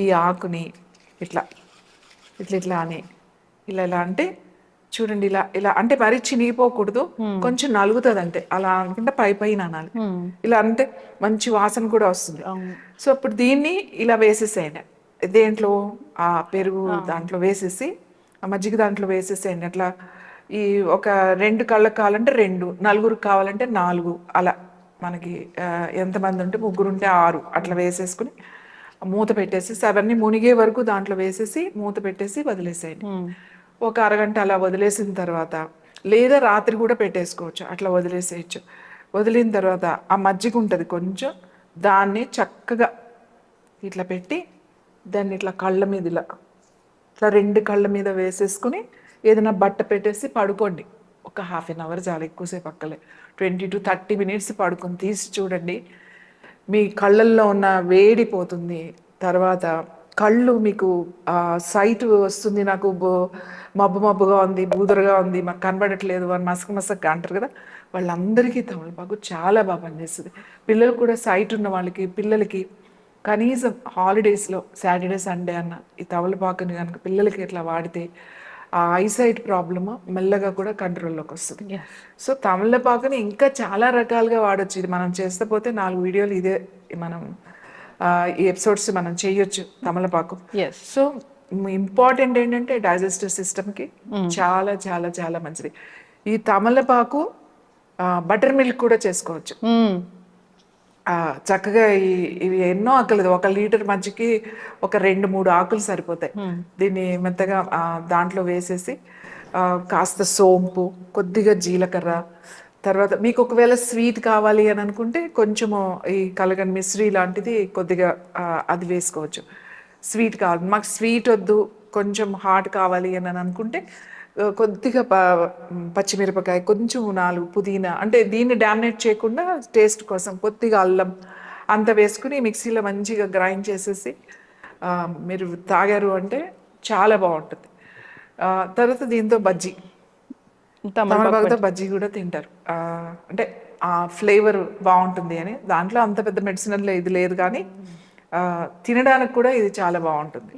ఈ ఆకుని ఇట్లా ఇట్లా ఇట్లా అని. ఇలా ఇలా అంటే చూడండి ఇలా ఇలా అంటే మరీ చినిగిపోకూడదు. కొంచెం నలుగుతుంది అంతే అలా అనుకుంటే పై పైన అనాలి. ఇలా అంటే మంచి వాసన కూడా వస్తుంది. సో అప్పుడు దీన్ని ఇలా వేసేసేయండి. దేంట్లో? ఆ పెరుగు దాంట్లో వేసేసి ఆ మజ్జిగ దాంట్లో వేసేసేయండి. అట్లా ఈ ఒక రెండు కళ్ళకు కావాలంటే రెండు నలుగురు కావాలంటే నాలుగు. అలా మనకి ఎంతమంది ఉంటే ముగ్గురు ఉంటే ఆరు. అట్లా వేసేసుకుని మూత పెట్టేసి అవన్నీ మునిగే వరకు దాంట్లో వేసేసి మూత పెట్టేసి వదిలేసేయండి. ఒక అరగంట అలా వదిలేసిన తర్వాత లేదా రాత్రి కూడా పెట్టేసుకోవచ్చు అట్లా వదిలేసేయచ్చు. వదిలిన తర్వాత ఆ మజ్జిగ ఉంటుంది కొంచెం దాన్ని చక్కగా ఇట్లా పెట్టి దాన్ని ఇట్లా కళ్ళ మీద ఇలా ఇట్లా రెండు కళ్ళ మీద వేసేసుకుని ఏదైనా బట్ట పెట్టేసి పడుకోండి. ఒక హాఫ్ అన్ అవర్ చాలా ఎక్కువసేపు అక్కలే ట్వంటీ టు థర్టీ మినిట్స్ పడుకొని తీసి చూడండి. మీ కళ్ళల్లో ఉన్న వేడి పోతుంది. తర్వాత కళ్ళు మీకు సైట్ వస్తుంది నాకు మబ్బు మబ్బుగా ఉంది బూదరగా ఉంది మాకు కనబడట్లేదు అని మసక మసక అంటారు కదా. వాళ్ళందరికీ తమలపాకు చాలా బాగా పనిచేస్తుంది. పిల్లలు కూడా సైట్ ఉన్న వాళ్ళకి పిల్లలకి కనీసం హాలిడేస్లో సాటర్డే సండే అన్న ఈ తమలపాకుని కనుక పిల్లలకి ఇట్లా వాడితే ఆ ఐసైట్ ప్రాబ్లమ్ మెల్లగా కూడా కంట్రోల్లోకి వస్తుంది. సో తమలపాకుని ఇంకా చాలా రకాలుగా వాడొచ్చు. ఇది మనం చేస్తే పోతే నాలుగు వీడియోలు ఇదే మనం ఈ ఎపిసోడ్స్ మనం చేయొచ్చు తమలపాకు. సో ఇంపార్టెంట్ ఏంటంటే డైజెస్టివ్ సిస్టమ్కి చాలా చాలా చాలా మంచిది. ఈ తమలపాకు బటర్ మిల్క్ కూడా చేసుకోవచ్చు. ఆ, చక్కగా ఈ ఇవి ఎన్నో ఆకులు ఒక లీటర్ మజ్జికి ఒక రెండు మూడు ఆకులు సరిపోతాయి. దీన్ని మెత్తగా దాంట్లో వేసేసి కాస్త సోంపు కొద్దిగా జీలకర్ర తర్వాత మీకు ఒకవేళ స్వీట్ కావాలి అని అనుకుంటే కొంచెము ఈ కలగన్ మిశ్రీ లాంటిది కొద్దిగా అది వేసుకోవచ్చు. స్వీట్ కావాలి. మాకు స్వీట్ వద్దు కొంచెం హాట్ కావాలి అని అనుకుంటే కొద్దిగా ప- పచ్చిమిరపకాయ కొంచెం నాలుగు పుదీనా అంటే దీన్ని డామినేట్ చేయకుండా టేస్ట్ కోసం కొద్దిగా అల్లం అంత వేసుకుని మిక్సీలో మంచిగా గ్రైండ్ చేసేసి మీరు తాగారు అంటే చాలా బాగుంటుంది. తర్వాత దీంతో బజ్జీ. తమలపాకుతో బజ్జీ కూడా తింటారు. ఆ, అంటే ఆ ఫ్లేవర్ బాగుంటుంది అని. దాంట్లో అంత పెద్ద మెడిసినల్ ఇది లేదు కానీ ఆ, తినడానికి కూడా ఇది చాలా బాగుంటుంది.